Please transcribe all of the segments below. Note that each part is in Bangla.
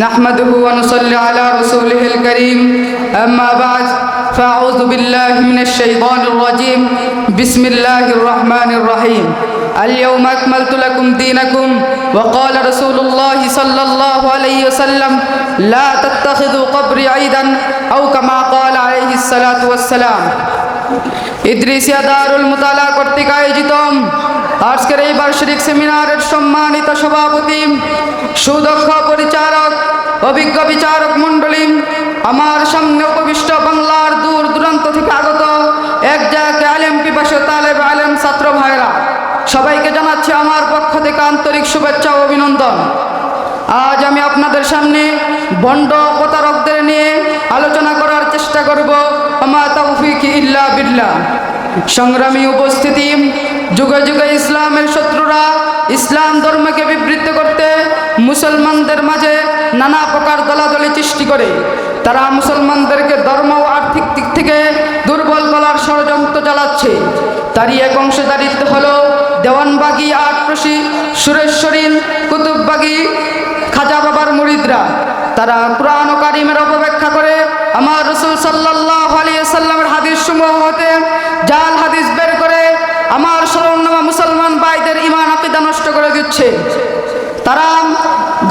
نحمده ونصلي على رسوله الكريم أما بعد فأعوذ بالله من الشيطان الرجيم بسم الله الرحمن الرحيم اليوم أكملت لكم دينكم وقال رسول الله صلى الله عليه وسلم لا تتخذوا قبري عيدا أو كما قال عليه الصلاة والسلام ইদ্রিসিয়া দারুল মুতালা কর্তৃক আয়োজিত আজকের এই বার্ষিক সেমিনারের সম্মানিত সভাপতি সুদক্ষ পরিচারক অভিজ্ঞ বিচারক মণ্ডলী, আমার সামনে উপবিষ্ট বাংলার দূর দূরান্ত থেকে আগত এক জায়গায় আলেম পিপাসে তালেব আলেম ছাত্র ভাইরা, সবাইকে জানাচ্ছি আমার পক্ষ থেকে আন্তরিক শুভেচ্ছা ও অভিনন্দন। আজ আমি আপনাদের সামনে বন্ড প্রতারকদের নিয়ে আলোচনা করার চেষ্টা করব, আমা তৌফিক ইল্লা বিল্লাহ। সংগ্রামী উপস্থিতি, যুগে যুগে ইসলামের শত্রুরা ইসলাম ধর্মকে বিবৃত করতে মুসলমানদের মাঝে নানা প্রকার দলাদলি সৃষ্টি করে, তারা মুসলমানদেরকে ধর্ম ও আর্থিক দিক থেকে দুর্বল করার ষড়যন্ত্র চালাচ্ছে। তারই এক অংশীদারিত্ব হল দেওয়ানবাগি আটপ্রসি সুরেশ্বরীন কুতুববাগি খাজা বাবার মুরিদরা। তারা কোরআন কারিমের অপব্যাখ্যা করে, আমার রসুল সাল্লাহ আলিয়া সাল্লামের হাদিস সমূহ হতে জাল হাদিস বের করে, আমার স্মরণনামা মুসলমান ভাইদের ইমান আকিদা নষ্ট করে দিচ্ছে তারা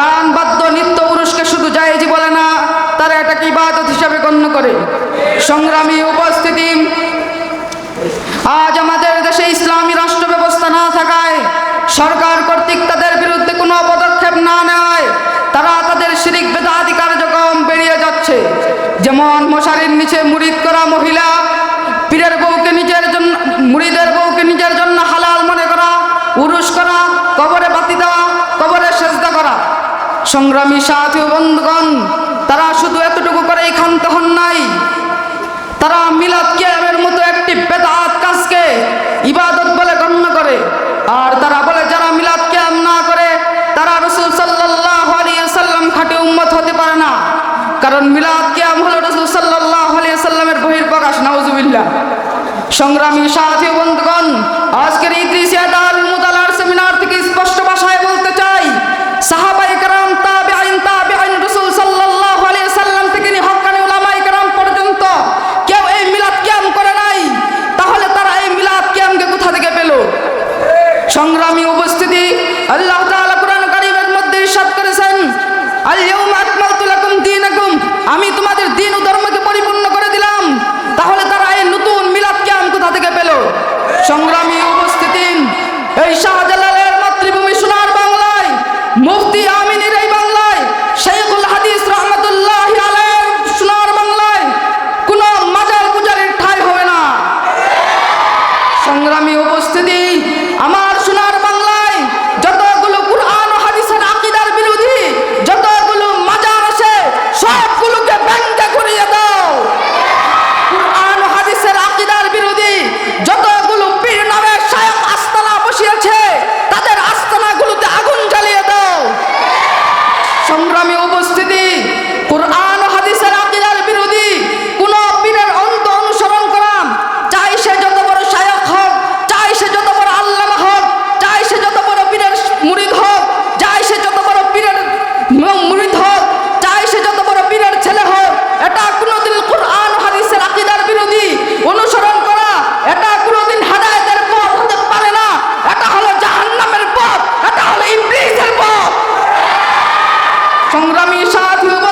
গান বাদ্য নৃত্য পুরুষকে শুধু জায়েজি বলে না তারা এটাকে ইবাদত গণ্য করে। সংগ্রামী উপস্থিতি। আজ আমাদের দেশে ইসলামী রাষ্ট্র ব্যবস্থা না থাকায় সরকার কর্তৃক তাদের বিরুদ্ধে কোনো পদক্ষেপ না নেওয়ায় তারা তাদের শিরিক বেদাদি কার্যক্রম বেরিয়ে যাচ্ছে। যেমন মশারির নিচে মুরিদ করা মহিলা, পীরের বউকে নিজের জন্য মুড়িদের বউকে নিজের জন্য হালাল মনে করা উরুস করা, কবরে বাতি দেওয়া কবরে সেজদা করা সংগ্রামী সাথী বন্ধুগণ, তারা শুধু এতটুকু করেই ক্ষান্ত হন নাই। তারা মিলাদ কিয়ামের মতো একটি বেদাত কাজকে ইবাদত বলে গণ্য করে। আর তারা বলে, যারা মিলাদ কিয়াম না করে, তারা রসুল সাল্লাহ সাল্লাম খাঁটি উম্মত হতে পারে না। কারণ মিলাদ কিয়াম হলো রসুল সাল্লাহ আলিয়া সাল্লামের বহির্প্রকাশ, নাউজুবিল্লাহ। সংগ্রামী সাথী বন্ধুগণ, আজকের ইদ্রিসিয়া দাল মুদালার সেমিনার থেকে স্পষ্ট ভাষায় বলতে চাই সাহাবাই কারাম তাবে আইন তাবে আইন রসুল সাল্লাহ সাল্লাম থেকে নিয়ে হকানি উলামাই কারাম পর্যন্ত কেউ এই মিলাদ কিয়াম করে নাই তাহলে তারা এই মিলাদ কিয়ামকে কোথা থেকে পেল সংগ্রামী উপস্থিতি আল্লাহ কারীমের মধ্যে ইরশাদ করেছেন আল আমি তোমাদের দিন ও ধর্মকে পরিপূর্ণ সংগ্রামী সাথী